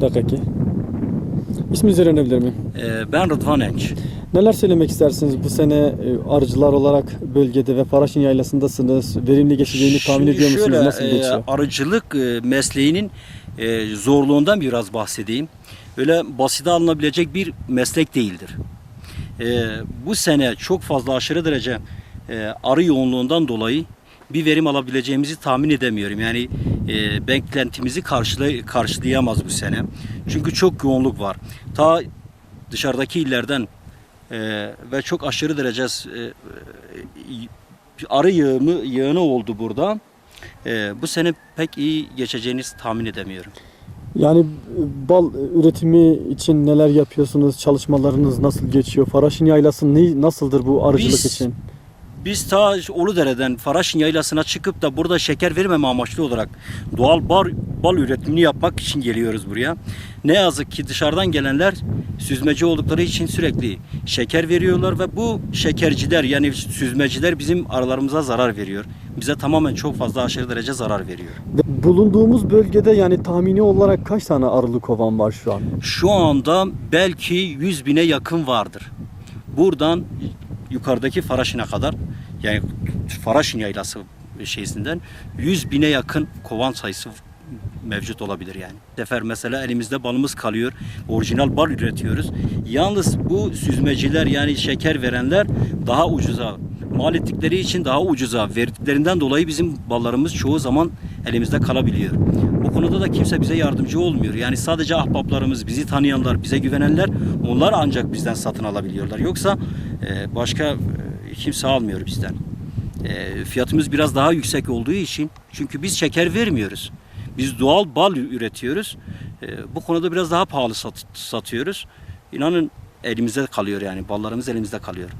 Dakika. İsminizi öğrenebilir miyim? Ee, Ben Rıdvan Enç. Neler söylemek istersiniz bu sene e, arıcılar olarak bölgede ve Paraşin Yaylası'ndasınız. Verimli geçeceğini tahmin ediyor musunuz? şöyle, Nasıl e, geçiyor? arıcılık e, mesleğinin e, zorluğundan biraz bahsedeyim. Öyle basite alınabilecek bir meslek değildir. E, bu sene çok fazla aşırı derece e, arı yoğunluğundan dolayı bir verim alabileceğimizi tahmin edemiyorum. Yani e, beklentimizi karşılay karşılayamaz bu sene. Çünkü çok yoğunluk var. Ta dışarıdaki illerden e, ve çok aşırı derece e, e, arı yığımı yığını oldu burada. E, bu sene pek iyi geçeceğini tahmin edemiyorum. Yani bal üretimi için neler yapıyorsunuz? Çalışmalarınız nasıl geçiyor? Paraşin Yaylası nasıldır bu arıcılık Biz- için? Biz ta Uludere'den Faraşin Yaylası'na çıkıp da burada şeker vermeme amaçlı olarak doğal bal, bal üretimini yapmak için geliyoruz buraya. Ne yazık ki dışarıdan gelenler süzmeci oldukları için sürekli şeker veriyorlar ve bu şekerciler yani süzmeciler bizim arılarımıza zarar veriyor. Bize tamamen çok fazla aşırı derece zarar veriyor. Ve Bulunduğumuz bölgede yani tahmini olarak kaç tane arılı kovan var şu an? Şu anda belki 100 bine yakın vardır. Buradan yukarıdaki Faraşin'e kadar yani Faraşin yaylası şeysinden 100 bine yakın kovan sayısı mevcut olabilir yani. Bu Sefer mesela elimizde balımız kalıyor. Orijinal bal üretiyoruz. Yalnız bu süzmeciler yani şeker verenler daha ucuza mal ettikleri için daha ucuza verdiklerinden dolayı bizim ballarımız çoğu zaman elimizde kalabiliyor. Bu konuda da kimse bize yardımcı olmuyor. Yani sadece ahbaplarımız, bizi tanıyanlar, bize güvenenler onlar ancak bizden satın alabiliyorlar. Yoksa e, başka kimse almıyor bizden. E, fiyatımız biraz daha yüksek olduğu için çünkü biz şeker vermiyoruz. Biz doğal bal üretiyoruz. E, bu konuda biraz daha pahalı sat- satıyoruz. İnanın elimizde kalıyor yani ballarımız elimizde kalıyor.